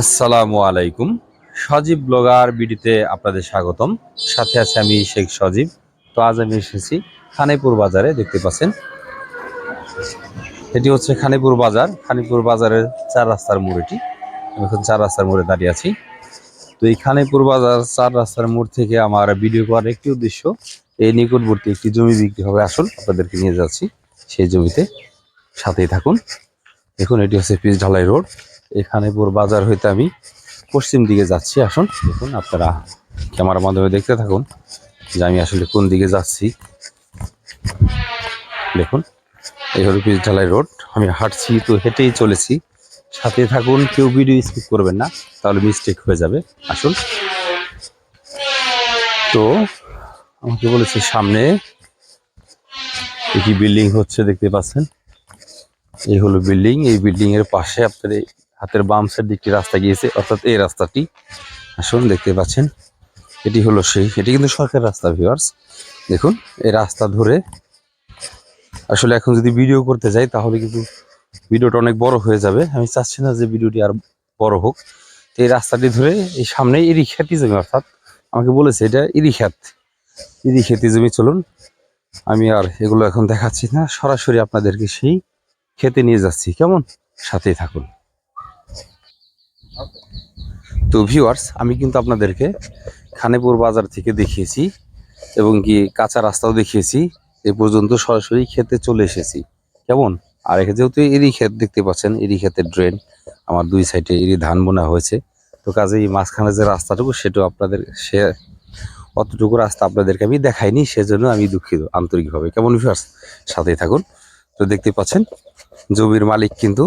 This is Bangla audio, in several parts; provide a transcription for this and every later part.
আসসালামু আলাইকুম। সজীব ব্লগার বিডিতে আপনাদের স্বাগতম। সাথে আছে আমি শেখ সজীব। তো আজ আমি এসেছি খানেপুর বাজারে, দেখতে পাচ্ছেন। এটি হচ্ছে খানিপুর বাজার। খানিপুর বাজারের চার রাস্তার মোড় এটি। আমি এখন চার রাস্তার মোড়ে দাঁড়িয়ে আছি। তো এই খানিপুর বাজার চার রাস্তার মোড় থেকে আমার ভিডিও করার একটি উদ্দেশ্য, এই নিকটবর্তী একটি জমি বিক্রি হবে। আসল আপনাদেরকে নিয়ে যাচ্ছি সেই জমিতে। সাথেই থাকুন। দেখুন, এটি হচ্ছে পিচ ঢালাই রোড। এখানে পুরো বাজার হইতে আমি পশ্চিম দিকে যাচ্ছি। আসুন, দেখুন আপনারা ক্যামেরার মাধ্যমে দেখতে থাকুন যে আমি আসলে কোন দিকে যাচ্ছি। দেখুন, এই হলো পিচ ঢালাই রোড। আমি হাঁটছি তো হেঁটেই চলেছি। সাথে থাকুন, কেউ ভিডিও স্কিপ করবেন না, তাহলে মিস্টেক হয়ে যাবে। আসুন। তো আমাকে বলেছে সামনে একটি বিল্ডিং হচ্ছে, দেখতে পাচ্ছেন? এই হলো বিল্ডিং। এই বিল্ডিং এর পাশে আপনার হাতের বাম সাইড দিকটি রাস্তা গিয়েছে, অর্থাৎ এই রাস্তাটি আসুন দেখতে পাচ্ছেন। এটি হলো সেই, এটি কিন্তু সরকারি রাস্তা ভিউয়ার্স দেখুন, এই রাস্তা ধরে আসলে এখন যদি ভিডিও করতে যাই, তাহলে কিন্তু ভিডিওটা অনেক বড় হয়ে যাবে। আমি চাচ্ছি না যে ভিডিওটি আর বড় হোক। তো এই রাস্তাটি ধরে এই সামনে ইরি খ্যাতি জমি, অর্থাৎ আমাকে বলেছে এটা ইরি খ্যাত ইরি খ্যাতি জমি। চলুন, আমি আর এগুলো এখন দেখাচ্ছি না, সরাসরি আপনাদেরকে সেই খেতে নিয়ে যাচ্ছি। কেমন? সাথেই থাকুন। তো ভিউয়ার্স আমি কিন্তু আপনাদেরকে খানেপুর বাজার থেকে দেখিয়েছি এবং কি কাঁচা রাস্তাও দেখিয়েছি। এ পর্যন্ত সরাসরি খেতে চলে এসেছি। কেমন? আর এখানে যেহেতু এরই ক্ষেত দেখতে পাচ্ছেন, এরই ক্ষেতের ড্রেন আমার দুই সাইডে এরই ধান বোনা হয়েছে। তো কাজেই মাঝখানে যে রাস্তাটুকু সেটাও আপনাদের সে অতটুকু রাস্তা আপনাদেরকে আমি দেখাইনি, সেজন্য আমি দুঃখিত আন্তরিকভাবে। কেমন ভিউয়ার্স সাথেই থাকুন। তো দেখতে পাচ্ছেন, জমির মালিক কিন্তু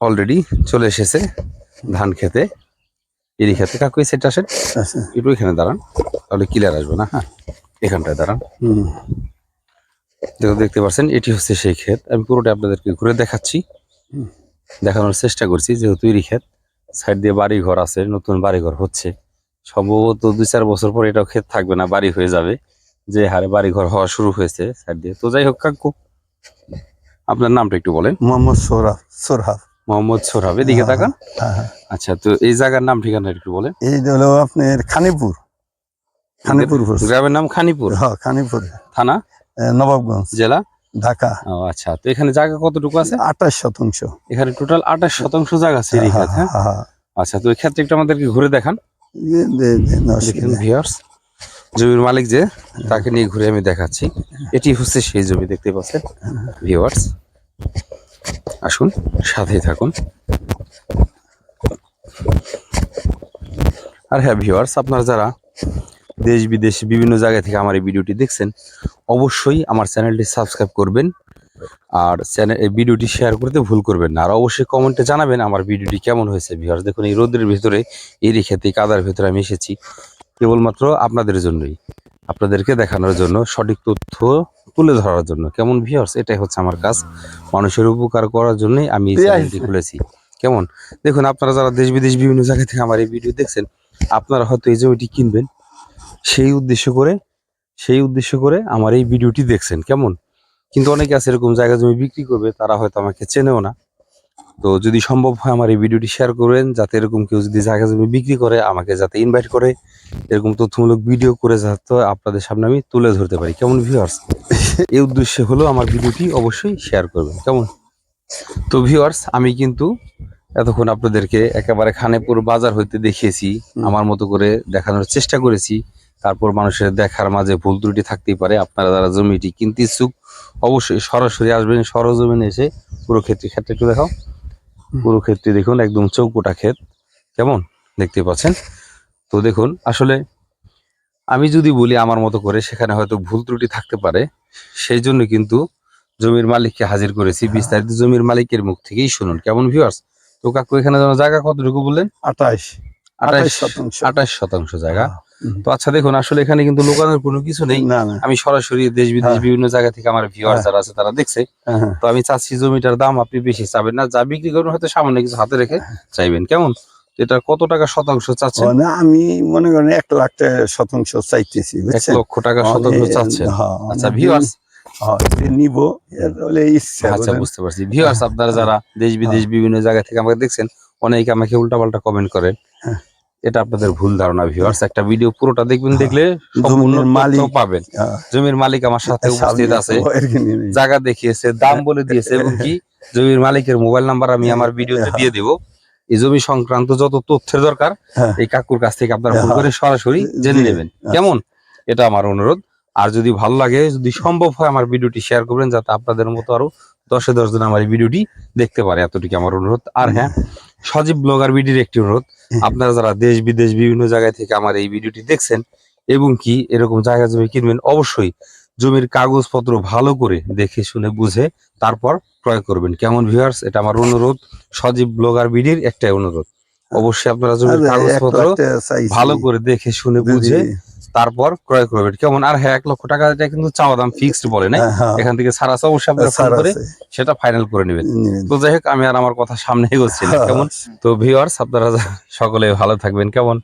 অলরেডি চলে এসেছে ধান খেতে এরই খেতে। কাকু এই সাইডটা আসেন। একটু এখানে দাঁড়ান তাহলে ক্লিয়ার আসবে না হ্যাঁ? এখানটায় দাঁড়ান। দেখো দেখতে পাচ্ছেন এটি হচ্ছে সেই ক্ষেত। আমি পুরোটা আপনাদেরকে ঘুরে দেখাচ্ছি। দেখানোর চেষ্টা করছি যেহেতু এরই ক্ষেত সাইড দিয়ে বাড়ি ঘর আছে নতুন বাড়ি ঘর হচ্ছে। সম্ভবত দুই চার বছর পর এটাও ক্ষেত থাকবে না বাড়ি হয়ে যাবে। যে হারে বাড়ি ঘর হওয়া শুরু হয়েছে সাইড দিয়ে। তো যাই হোক কাকু আপনার নামটা একটু বলেন। মোহাম্মদ সোহরাব সোরহাব মোহাম্মদ সোহরাব এদিকে তাকান। হ্যাঁ, হ্যাঁ। আচ্ছা তো এই জায়গার নাম ঠিকানা একটু বলেন। এই হলো আপনার খানিপুর। খানিপুর। গ্রামের নাম খানিপুর? হ্যাঁ খানিপুর। থানা? নবাবগঞ্জ। জেলা? ঢাকা। ও আচ্ছা তো এখানে জায়গা কতটুকু আছে? আঠাশ শতাংশ। এখানে টোটাল আঠাশ শতাংশ জায়গা আছে হ্যাঁ হ্যাঁ, হ্যাঁ। আচ্ছা তো এই ক্ষেত্রে একটু আমাদেরকে ঘুরে দেখান। ভিউয়ার্স জমির মালিক যে তাকে নিয়ে ঘুরে আমি দেখাচ্ছি। এটি হচ্ছে সেই জমি দেখতে পাচ্ছেন? ভিউয়ার্স আসুন, সাথেই থাকুন। আর হ্যাঁ ভিউয়ার্স আপনারা যারা দেশ, বিদেশ বিভিন্ন জায়গা থেকে আমার এই ভিডিওটি দেখছেন, অবশ্যই আমার চ্যানেলটি সাবস্ক্রাইব করবেন আর চ্যানেল এই ভিডিওটি শেয়ার করতে ভুল করবেন না। আর অবশ্যই কমেন্টে জানাবেন আমার ভিডিওটি কেমন হয়েছে ভিউয়ার্স দেখুন, এই রোদের ভিতরে এরই খেতে কাদার ভিতরে আমি এসেছি, কেবলমাত্র আপনাদের জন্যই। আপনাদেরকে দেখানোর জন্য সঠিক তথ্য তুলে ধরার জন্য। কেমন ভিউয়ার্স এটাই হচ্ছে আমার কাজ। মানুষের উপকার করার জন্যই আমি এই চ্যানেলটি খুলেছি। কেমন? দেখুন আপনারা যারা দেশ বিদেশ বিভিন্ন জায়গা থেকে আমার এই ভিডিও দেখছেন আপনারা হয়তো এই জমিটি কিনবেন। সেই উদ্দেশ্য করে সেই উদ্দেশ্য করে আমার এই ভিডিওটি দেখছেন। কেমন? কিন্তু অনেকে আছে এরকম জায়গা জমি বিক্রি করবে তারা হয়তো আমাকে চেনেও না। তো যদি সম্ভব হয় আমার এই ভিডিওটি শেয়ার করবেন যাতে এরকম কেউ যদি জায়গা জমি বিক্রি করে আমাকে যাতে ইনভাইট করে এরকম তথ্যমূলক ভিডিও করে যাতে আপনাদের সামনে আমি তুলে ধরতে পারি। কেমন ভিউয়ার্স এই উদ্দেশ্যে হলো আমার ভিডিওটি অবশ্যই শেয়ার করবেন। কেমন? তো ভিউয়ার্স আমি কিন্তু এতক্ষণ আপনাদেরকে একেবারে খানেপুর বাজার হইতে দেখিয়েছি আমার মতো করে দেখানোর চেষ্টা করেছি। তারপর মানুষের দেখার মাঝে ভুল ত্রুটি থাকতেই পারে। আপনারা যারা জমিটি কিনতে ইচ্ছুক অবশ্যই সরাসরি আসবেন সরজমিনে এসে পুরো ক্ষেত্রে ক্ষেত্রে একটু দেখাও। পুরো ক্ষেত্রে দেখুন একদম চৌকোটা ক্ষেত। কেমন? দেখতে পাচ্ছেন? তো দেখুন আসলে আমি যদি বলি আমার মতো করে সেখানে হয়তো ভুল ত্রুটি থাকতে পারে। সেই জন্য কিন্তু জমির মালিককে হাজির করেছি। বিস্তারিত জমির মালিকের মুখ থেকেই শুনুন। কেমন ভিউয়ার্স তো কাকু এখানে যেন জায়গা কতটুকু বললেন? আঠাশ আঠাশ আঠাশ শতাংশ। আঠাশ শতাংশ জায়গা। হুম। তো আচ্ছা দেখুন আসলে এখানে কিন্তু লোকানোর কোনো কিছু নেই। না না। আমি সরাসরি দেশ বিদেশ হ্যাঁ। বিভিন্ন জায়গা থেকে আমার ভিউয়ার হ্যাঁ। যারা আছে তারা দেখছে। হ্যাঁ। তো আমি চাচ্ছি জমিটার দাম আপনি বেশি চাবেন না। যা বিক্রি করবেন হয়তো সামান্য কিছু হাতে রেখে চাইবেন। কেমন? এটা কত টাকা শতাংশ চাচ্ছেন? মানে আমি মনে করেন এক লাখ শতাংশ চাইতেছি এক লক্ষ টাকা শতাংশ হ্যাঁ, আচ্ছা ভিউয়ার্স নিব ইচ্ছা আচ্ছা বুঝতে পারছি। ভিউয়ার্স আপনারা যারা দেশ বিদেশ বিভিন্ন জায়গা থেকে আমাকে দেখছেন অনেকে আমাকে উল্টাপাল্টা কমেন্ট করেন। এটা আপনাদের ভুল ধারণা ভিউয়ার্স একটা ভিডিও পুরোটা দেখবেন দেখলে সম্পূর্ণ জমির মালিক পাবেন। হ্যাঁ, জমির মালিক আমার সাথে উপস্থিত আছে। জায়গা দেখিয়েছে দাম বলে দিয়েছে এবং কি জমির মালিকের মোবাইল নাম্বার আমি আমার ভিডিওতে দিয়ে দেব। এই জমি সংক্রান্ত যত তথ্যের দরকার হ্যাঁ। এই কাকুর কাছ থেকে আপনারা ফোন হ্যাঁ। করে সরাসরি জেনে নেবেন। কেমন? এটা আমার অনুরোধ। আর যদি ভালো লাগে যদি সম্ভব হয় আমার ভিডিওটি শেয়ার করবেন যাতে আপনাদের মতো আরও দশে দশ জন আমার এই ভিডিওটি দেখতে পারে। এতটুকু আমার অনুরোধ। আর হ্যাঁ সজীব ব্লগার ভিডিওর একটি অনুরোধ। আপনারা যারা দেশ বিদেশ বিভিন্ন জায়গায় থেকে আমার এই ভিডিওটি দেখছেন এবং কি এরকম জায়গা জমি কিনবেন অবশ্যই জমির কাগজপত্র ভালো করে দেখে শুনে বুঝে তারপর ক্রয় করবেন। কেমন ভিউয়ার্স এটা আমার অনুরোধ। সজীব ব্লগার ভিডিওর একটাই অনুরোধ। অবশ্যই আপনারা জমির কাগজপত্র। ভালো করে দেখে শুনে বুঝে। তারপর ক্রয় করবেন কেমন? আর হ্যাঁ এক লক্ষ টাকা যেটা কিন্তু চাওয়া দাম ফিক্সড বলে নাই? হ্যাঁ, হ্যাঁ, এখান থেকে সারা সব অবশ্যই আপনারা ফোন করে সেটা ফাইনাল করে নেবেন। তো যাই হোক আমি আর আমার কথা সামনে এগোচ্ছি না কেমন? তো ভিউয়ার্স আপনারা সকলে ভালো থাকবেন কেমন?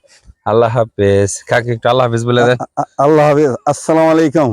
আল্লাহ হাফেজ। কাকে একটু আল্লাহ হাফেজ বলে দেন? আল্লাহ হাফেজ। আসসালামু আলাইকুম।